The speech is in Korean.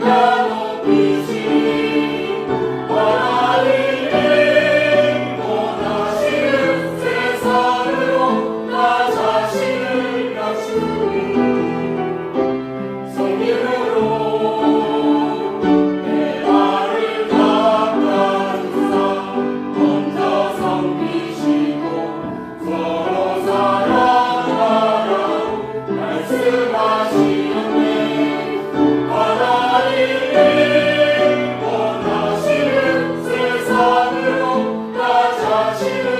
No! 나 자신을